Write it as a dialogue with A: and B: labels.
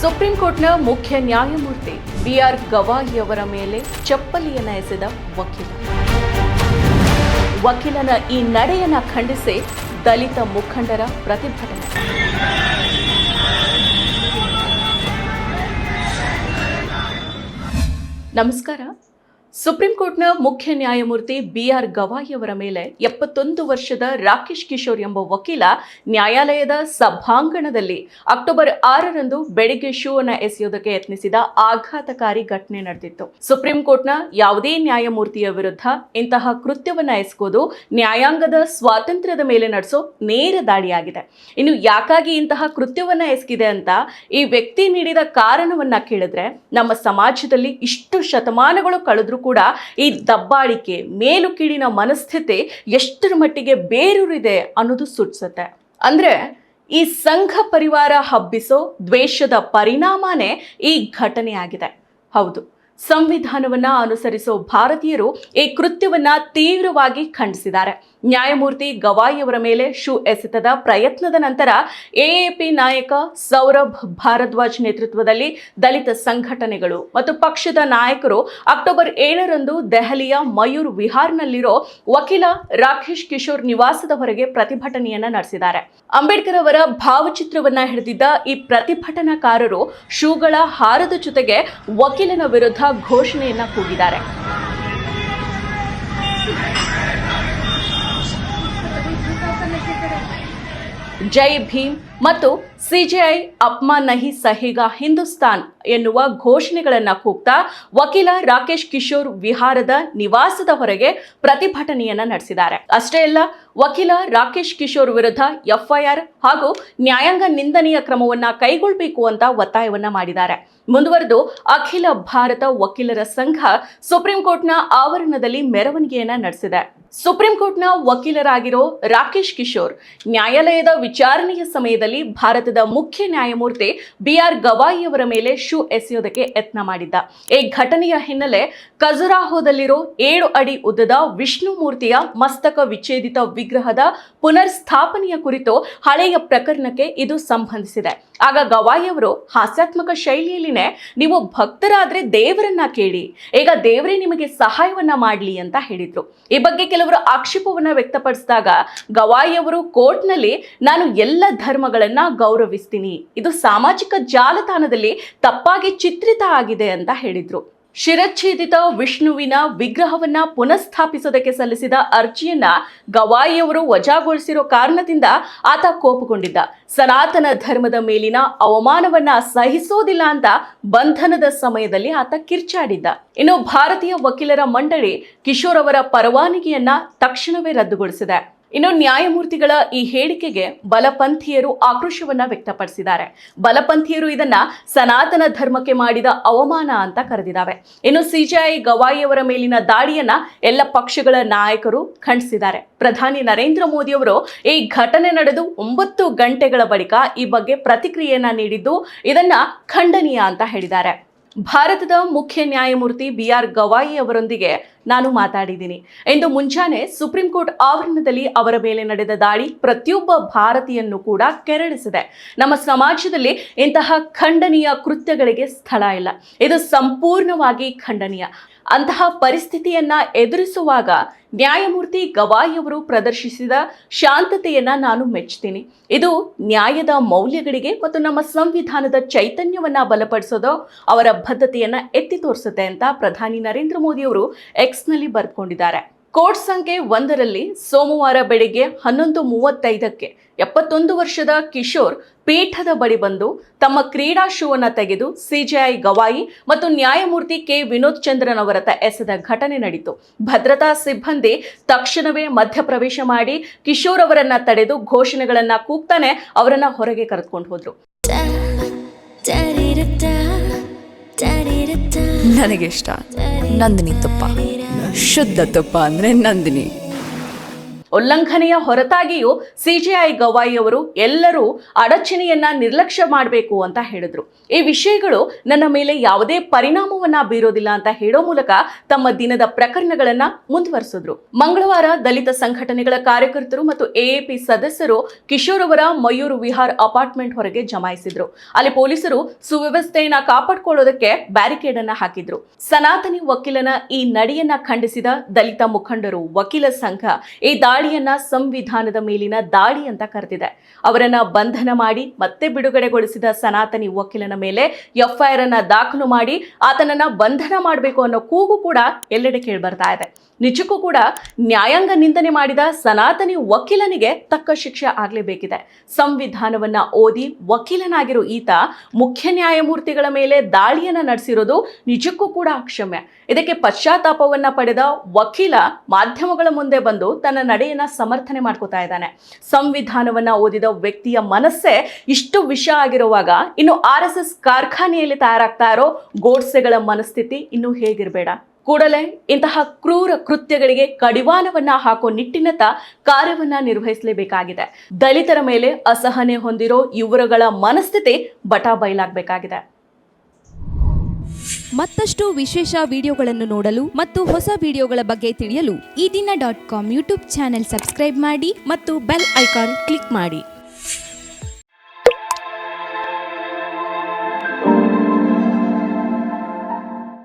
A: Supreme ಕೋರ್ಟ್ನ ಮುಖ್ಯ ನ್ಯಾಯಮೂರ್ತಿ ಬಿಆರ್ ಗವಾಯಿಯವರ ಮೇಲೆ ಚಪ್ಪಲಿಯನ್ನ ಎಸೆದ ವಕೀಲ. ವಕೀಲನ ಈ ನಡೆಯನ್ನ ಖಂಡಿಸಿ ದಲಿತ ಮುಖಂಡರ ಪ್ರತಿಭಟನೆ. ನಮಸ್ಕಾರ. ಸುಪ್ರೀಂ ಕೋರ್ಟ್ನ ಮುಖ್ಯ ನ್ಯಾಯಮೂರ್ತಿ ಬಿಆರ್ ಗವಾಯಿ ಅವರ ಮೇಲೆ ಎಪ್ಪತ್ತೊಂದು ವರ್ಷದ ರಾಕೇಶ್ ಕಿಶೋರ್ ಎಂಬ ವಕೀಲ ನ್ಯಾಯಾಲಯದ ಸಭಾಂಗಣದಲ್ಲಿ ಅಕ್ಟೋಬರ್ ಆರರಂದು ಬೆಳಿಗ್ಗೆ ಶೂ ಅನ್ನ ಎಸೆಯೋದಕ್ಕೆ ಯತ್ನಿಸಿದ ಆಘಾತಕಾರಿ ಘಟನೆ ನಡೆದಿತ್ತು. ಸುಪ್ರೀಂ ಕೋರ್ಟ್ನ ಯಾವುದೇ ನ್ಯಾಯಮೂರ್ತಿಯ ವಿರುದ್ಧ ಇಂತಹ ಕೃತ್ಯವನ್ನ ಎಸಗೋದು ನ್ಯಾಯಾಂಗದ ಸ್ವಾತಂತ್ರ್ಯದ ಮೇಲೆ ನಡೆಸೋ ನೇರ ದಾಳಿಯಾಗಿದೆ. ಇನ್ನು ಯಾಕಾಗಿ ಇಂತಹ ಕೃತ್ಯವನ್ನ ಎಸಗಿದೆ ಅಂತ ಈ ವ್ಯಕ್ತಿ ನೀಡಿದ ಕಾರಣವನ್ನ ಕೇಳಿದ್ರೆ ನಮ್ಮ ಸಮಾಜದಲ್ಲಿ ಇಷ್ಟು ಶತಮಾನಗಳು ಕಳೆದ್ರೂ ಕೂಡ ಈ ದಬ್ಬಾಳಿಕೆ ಮೇಲು ಕೀಳಿನ ಮನಸ್ಥಿತಿ ಎಷ್ಟರ ಮಟ್ಟಿಗೆ ಬೇರೂರಿದೆ ಅನ್ನೋದು ಸುಟ್ಸುತ್ತೆ ಅಂದ್ರೆ ಈ ಸಂಘ ಪರಿವಾರ ಹಬ್ಬಿಸೋ ದ್ವೇಷದ ಪರಿಣಾಮನೇ ಈ ಘಟನೆಯಾಗಿದೆ ಹೌದು, ಸಂವಿಧಾನವನ್ನ ಅನುಸರಿಸೋ ಭಾರತೀಯರು ಈ ಕೃತ್ಯವನ್ನು ತೀವ್ರವಾಗಿ ಖಂಡಿಸಿದ್ದಾರೆ. ನ್ಯಾಯಮೂರ್ತಿ ಗವಾಯಿಯವರ ಮೇಲೆ ಶೂ ಎಸೆತದ ಪ್ರಯತ್ನದ ನಂತರ ಎಎಪಿ ನಾಯಕ ಸೌರಭ್ ಭಾರದ್ವಾಜ್ ನೇತೃತ್ವದಲ್ಲಿ ದಲಿತ ಸಂಘಟನೆಗಳು ಮತ್ತು ಪಕ್ಷದ ನಾಯಕರು ಅಕ್ಟೋಬರ್ ಏಳರಂದು ದೆಹಲಿಯ ಮಯೂರ್ ವಿಹಾರ್ನಲ್ಲಿರೋ ವಕೀಲ ರಾಕೇಶ್ ಕಿಶೋರ್ ನಿವಾಸದ ಹೊರಗೆ ಪ್ರತಿಭಟನೆಯನ್ನ ನಡೆಸಿದ್ದಾರೆ. ಅಂಬೇಡ್ಕರ್ ಅವರ ಭಾವಚಿತ್ರವನ್ನ ಹಿಡಿದಿದ್ದ ಈ ಪ್ರತಿಭಟನಾಕಾರರು ಶೂಗಳ ಹಾರದ ಜೊತೆಗೆ ವಕೀಲನ ವಿರುದ್ಧ ಘೋಷಣೆಯನ್ನ ಕೂಗಿದ್ದಾರೆ. जय भीम ಮತ್ತು ಸಿಜೆಐ ಅಪ್ಮಾ ನಹಿ ಸಹಿಗಾ ಹಿಂದೂಸ್ತಾನ್ ಎನ್ನುವ ಘೋಷಣೆಗಳನ್ನು ಕೂಗ್ತಾ ವಕೀಲ ರಾಕೇಶ್ ಕಿಶೋರ್ ವಿಹಾರದ ನಿವಾಸದ ಹೊರಗೆ ಪ್ರತಿಭಟನೆಯನ್ನ ನಡೆಸಿದ್ದಾರೆ. ಅಷ್ಟೇ ಅಲ್ಲ, ವಕೀಲ ರಾಕೇಶ್ ಕಿಶೋರ್ ವಿರುದ್ಧ ಎಫ್ಐಆರ್ ಹಾಗೂ ನ್ಯಾಯಾಂಗ ನಿಂದನೆಯ ಕ್ರಮವನ್ನ ಕೈಗೊಳ್ಳಬೇಕು ಅಂತ ಒತ್ತಾಯವನ್ನ ಮಾಡಿದ್ದಾರೆ. ಮುಂದುವರೆದು ಅಖಿಲ ಭಾರತ ವಕೀಲರ ಸಂಘ ಸುಪ್ರೀಂ ಕೋರ್ಟ್ನ ಆವರಣದಲ್ಲಿ ಮೆರವಣಿಗೆಯನ್ನ ನಡೆಸಿದೆ. ಸುಪ್ರೀಂ ಕೋರ್ಟ್ನ ವಕೀಲರಾಗಿರೋ ರಾಕೇಶ್ ಕಿಶೋರ್ ನ್ಯಾಯಾಲಯದ ವಿಚಾರಣೆಯ ಸಮಯದಲ್ಲಿ ಭಾರತದ ಮುಖ್ಯ ನ್ಯಾಯಮೂರ್ತಿ ಬಿಆರ್ ಗವಾಯಿ ಅವರ ಮೇಲೆ ಶೂ ಎಸೆಯೋದಕ್ಕೆ ಯತ್ನ ಮಾಡಿದ್ದ. ಈ ಘಟನೆಯ ಹಿನ್ನೆಲೆ ಖಜುರಾಹೋದಲ್ಲಿರೋ ಏಳು ಅಡಿ ಉದ್ದದ ವಿಷ್ಣು ಮೂರ್ತಿಯ ಮಸ್ತಕ ವಿಚ್ಛೇದಿತ ವಿಗ್ರಹದ ಪುನರ್ ಸ್ಥಾಪನೆಯ ಕುರಿತು ಹಳೆಯ ಪ್ರಕರಣಕ್ಕೆ ಇದು ಸಂಬಂಧಿಸಿದೆ. ಆಗ ಗವಾಯಿ ಅವರು ಹಾಸ್ಯಾತ್ಮಕ ಶೈಲಿಯಲ್ಲಿನೇ, ನೀವು ಭಕ್ತರಾದ್ರೆ ದೇವರನ್ನ ಕೇಳಿ, ಈಗ ದೇವರೇ ನಿಮಗೆ ಸಹಾಯವನ್ನ ಮಾಡಲಿ ಅಂತ ಹೇಳಿದ್ರು. ಈ ಬಗ್ಗೆ ಕೆಲವರು ಆಕ್ಷೇಪವನ್ನ ವ್ಯಕ್ತಪಡಿಸಿದಾಗ ಗವಾಯಿ ಅವರು ಕೋರ್ಟ್ನಲ್ಲಿ, ನಾನು ಎಲ್ಲ ಧರ್ಮಗಳನ್ನ ಗೌರವಿಸ್ತೀನಿ. ಇದು ಸಾಮಾಜಿಕ ಜಾಲತಾಣದಲ್ಲಿ ತಪ್ಪಾಗಿ ಚಿತ್ರಿತ ಆಗಿದೆ ಅಂತ ಹೇಳಿದ್ರು. ಶಿರಚ್ಛೇದಿತ ವಿಷ್ಣುವಿನ ವಿಗ್ರಹವನ್ನ ಪುನಃಸ್ಥಾಪಿಸೋದಕ್ಕೆ ಸಲ್ಲಿಸಿದ ಅರ್ಜಿಯನ್ನ ಗವಾಯಿಯವರು ವಜಾಗೊಳಿಸಿರೋ ಕಾರಣದಿಂದ ಆತ ಕೋಪಗೊಂಡಿದ್ದ. ಸನಾತನ ಧರ್ಮದ ಮೇಲಿನ ಅವಮಾನವನ್ನ ಸಹಿಸೋದಿಲ್ಲ ಅಂತ ಬಂಧನದ ಸಮಯದಲ್ಲಿ ಆತ ಕಿರ್ಚಾಡಿದ್ದ. ಇನ್ನು ಭಾರತೀಯ ವಕೀಲರ ಮಂಡಳಿ ಕಿಶೋರ್ ಅವರ ಪರವಾನಗಿಯನ್ನ ತಕ್ಷಣವೇ ರದ್ದುಗೊಳಿಸಿದೆ. ಇನ್ನು ನ್ಯಾಯಮೂರ್ತಿಗಳ ಈ ಹೇಳಿಕೆಗೆ ಬಲಪಂಥೀಯರು ಆಕ್ರೋಶವನ್ನ ವ್ಯಕ್ತಪಡಿಸಿದ್ದಾರೆ. ಬಲಪಂಥೀಯರು ಇದನ್ನ ಸನಾತನ ಧರ್ಮಕ್ಕೆ ಮಾಡಿದ ಅವಮಾನ ಅಂತ ಕರೆದಿದ್ದಾವೆ. ಇನ್ನು ಸಿಜೆಐ ಗವಾಯಿಯವರ ಮೇಲಿನ ದಾಳಿಯನ್ನ ಎಲ್ಲ ಪಕ್ಷಗಳ ನಾಯಕರು ಖಂಡಿಸಿದ್ದಾರೆ. ಪ್ರಧಾನಿ ನರೇಂದ್ರ ಮೋದಿ ಅವರು ಈ ಘಟನೆ ನಡೆದು ಒಂಬತ್ತು ಗಂಟೆಗಳ ಬಳಿಕ ಈ ಬಗ್ಗೆ ಪ್ರತಿಕ್ರಿಯೆಯನ್ನ ನೀಡಿದ್ದು ಇದನ್ನ ಖಂಡನೀಯ ಅಂತ ಹೇಳಿದ್ದಾರೆ. ಭಾರತದ ಮುಖ್ಯ ನ್ಯಾಯಮೂರ್ತಿ ಬಿ ಆರ್ ಗವಾಯಿ ಅವರೊಂದಿಗೆ ನಾನು ಮಾತಾಡಿದ್ದೀನಿ. ಇಂದು ಮುಂಜಾನೆ ಸುಪ್ರೀಂ ಕೋರ್ಟ್ ಆವರಣದಲ್ಲಿ ಅವರ ಮೇಲೆ ನಡೆದ ದಾಳಿ ಪ್ರತಿಯೊಬ್ಬ ಭಾರತೀಯನ್ನು ಕೂಡ ಕೆರಳಿಸಿದೆ. ನಮ್ಮ ಸಮಾಜದಲ್ಲಿ ಇಂತಹ ಖಂಡನೀಯ ಕೃತ್ಯಗಳಿಗೆ ಸ್ಥಳ ಇಲ್ಲ. ಇದು ಸಂಪೂರ್ಣವಾಗಿ ಖಂಡನೀಯ. ಅಂತಹ ಪರಿಸ್ಥಿತಿಯನ್ನ ಎದುರಿಸುವಾಗ ನ್ಯಾಯಮೂರ್ತಿ ಗವಾಯಿ ಅವರು ಪ್ರದರ್ಶಿಸಿದ ಶಾಂತತೆಯನ್ನ ನಾನು ಮೆಚ್ಚುತ್ತೀನಿ. ಇದು ನ್ಯಾಯದ ಮೌಲ್ಯಗಳಿಗೆ ಮತ್ತು ನಮ್ಮ ಸಂವಿಧಾನದ ಚೈತನ್ಯವನ್ನ ಬಲಪಡಿಸೋದು, ಅವರ ಬದ್ಧತೆಯನ್ನ ಎತ್ತಿ ತೋರಿಸುತ್ತೆ ಅಂತ ಪ್ರಧಾನಿ ನರೇಂದ್ರ ಮೋದಿ ಅವರು ಎಕ್ಸ್ನಲ್ಲಿ ಬರೆದುಕೊಂಡಿದ್ದಾರೆ. ಕೋರ್ಟ್ ಸಂಖ್ಯೆ ಒಂದರಲ್ಲಿ ಸೋಮವಾರ ಬೆಳಿಗ್ಗೆ ಹನ್ನೊಂದು ಮೂವತ್ತೈದಕ್ಕೆ ಎಪ್ಪತ್ತೊಂದು ವರ್ಷದ ಕಿಶೋರ್ ಪೀಠದ ಬಳಿ ಬಂದು ತಮ್ಮ ಕ್ರೀಡಾ ಶೂವನ್ನು ತೆಗೆದು ಸಿಜೆಐ ಗವಾಯಿ ಮತ್ತು ನ್ಯಾಯಮೂರ್ತಿ ಕೆ. ವಿನೋದ್ ಚಂದ್ರನ್ ಅವರತ್ತ ಎಸೆದ ಘಟನೆ ನಡೆಯಿತು ಭದ್ರತಾ ಸಿಬ್ಬಂದಿ ತಕ್ಷಣವೇ ಮಧ್ಯಪ್ರವೇಶ ಮಾಡಿ ಕಿಶೋರ್ ಅವರನ್ನ ತಡೆದು ಘೋಷಣೆಗಳನ್ನ ಕೂಗ್ತಾನೆ ಅವರನ್ನ ಹೊರಗೆ ಕರೆದುಕೊಂಡು ಹೋದ್ರು.
B: ನನಗಿಷ್ಟ ನಂದಿನಿ ತುಪ್ಪ. ಶುದ್ಧ ತುಪ್ಪ ಅಂದ್ರೆ ನಂದಿನಿ.
A: ಉಲ್ಲಂಘನೆಯ ಹೊರತಾಗಿಯೂ ಸಿಜೆಐ ಗವಾಯಿಯವರು ಎಲ್ಲರೂ ಅಡಚಣೆಯನ್ನ ನಿರ್ಲಕ್ಷ್ಯ ಮಾಡಬೇಕು ಅಂತ ಹೇಳಿದ್ರು. ಈ ವಿಷಯಗಳು ನನ್ನ ಮೇಲೆ ಯಾವುದೇ ಪರಿಣಾಮವನ್ನ ಬೀರೋದಿಲ್ಲ ಅಂತ ಹೇಳೋ ಮೂಲಕ ತಮ್ಮ ದಿನದ ಪ್ರಕರಣಗಳನ್ನ ಮುಂದುವರಿಸಿದ್ರು. ಮಂಗಳವಾರ ದಲಿತ ಸಂಘಟನೆಗಳ ಕಾರ್ಯಕರ್ತರು ಮತ್ತು ಎಎಪಿ ಸದಸ್ಯರು ಕಿಶೋರ್ ಅವರ ಮಯೂರು ವಿಹಾರ್ ಅಪಾರ್ಟ್ಮೆಂಟ್ ಹೊರಗೆ ಜಮಾಯಿಸಿದ್ರು. ಅಲ್ಲಿ ಪೊಲೀಸರು ಸುವ್ಯವಸ್ಥೆಯನ್ನ ಕಾಪಾಡಿಕೊಳ್ಳೋದಕ್ಕೆ ಬ್ಯಾರಿಕೇಡ್ ಅನ್ನ ಹಾಕಿದ್ರು. ಸನಾತನಿ ವಕೀಲನ ಈ ನಡೆಯನ್ನ ಖಂಡಿಸಿದ ದಲಿತ ಮುಖಂಡರು ವಕೀಲ ಸಂಘ ಈ ದಾಳಿಯನ್ನ ಸಂವಿಧಾನದ ಮೇಲಿನ ದಾಳಿ ಅಂತ ಕರೆದಿದೆ. ಅವರನ್ನ ಬಂಧನ ಮಾಡಿ, ಮತ್ತೆ ಬಿಡುಗಡೆಗೊಳಿಸಿದ ಸನಾತನಿ ವಕೀಲನ ಮೇಲೆ ಎಫ್ಐಆರ್ ಅನ್ನ ದಾಖಲು ಮಾಡಿ, ಆತನನ್ನ ಬಂಧನ ಮಾಡಬೇಕು ಅನ್ನೋ ಕೂಗು ಕೂಡ ಎಲ್ಲೆಡೆ ಕೇಳಿ ಬರ್ತಾ ಇದೆ. ನಿಜಕ್ಕೂ ಕೂಡ ನ್ಯಾಯಾಂಗ ನಿಂದನೆ ಮಾಡಿದ ಸನಾತನಿ ವಕೀಲನಿಗೆ ತಕ್ಕ ಶಿಕ್ಷೆ ಆಗಲೇಬೇಕಿದೆ. ಸಂವಿಧಾನವನ್ನ ಓದಿ ವಕೀಲನಾಗಿರೋ ಈತ ಮುಖ್ಯ ನ್ಯಾಯಮೂರ್ತಿಗಳ ಮೇಲೆ ದಾಳಿಯನ್ನ ನಡೆಸಿರೋದು ನಿಜಕ್ಕೂ ಕೂಡ ಅಕ್ಷಮ್ಯ. ಇದಕ್ಕೆ ಪಶ್ಚಾತ್ತಾಪವನ್ನ ಪಡೆದ ವಕೀಲ ಮಾಧ್ಯಮಗಳ ಮುಂದೆ ಬಂದು ತನ್ನ ನಡೆಯನ್ನ ಸಮರ್ಥನೆ ಮಾಡ್ಕೋತಾ ಇದ್ದಾನೆ. ಸಂವಿಧಾನವನ್ನ ಓದಿದ ವ್ಯಕ್ತಿಯ ಮನಸ್ಸೇ ಇಷ್ಟು ವಿಷ ಆಗಿರುವಾಗ ಇನ್ನು ಆರ್ ಎಸ್ ಎಸ್ ಕಾರ್ಖಾನೆಯಲ್ಲಿ ತಯಾರಾಗ್ತಾ ಇರೋ ಗೋಡ್ಸೆಗಳ ಮನಸ್ಥಿತಿ ಇನ್ನೂ ಹೇಗಿರಬೇಡ. ಕೂಡಲೇ ಇಂತಹ ಕ್ರೂರ ಕೃತ್ಯಗಳಿಗೆ ಕಡಿವಾಣವನ್ನ ಹಾಕೋ ನಿಟ್ಟಿನತ್ತ ಕಾರ್ಯವನ್ನ ನಿರ್ವಹಿಸಲೇಬೇಕಾಗಿದೆ. ದಲಿತರ ಮೇಲೆ ಅಸಹನೆ ಹೊಂದಿರೋ ಇವರುಗಳ ಮನಸ್ಥಿತಿ ಬಟಾ ಬಯಲಾಗಬೇಕಾಗಿದೆ.
B: ಮತ್ತಷ್ಟು ವಿಶೇಷ ವಿಡಿಯೋಗಳನ್ನು ನೋಡಲು ಮತ್ತು ಹೊಸ ವಿಡಿಯೋಗಳ ಬಗ್ಗೆ ತಿಳಿಯಲು
C: Ee Dina dot com YouTube channel subscribe ಮಾಡಿ
B: ಮತ್ತು ಬೆಲ್ ಐಕಾನ್ ಕ್ಲಿಕ್ ಮಾಡಿ.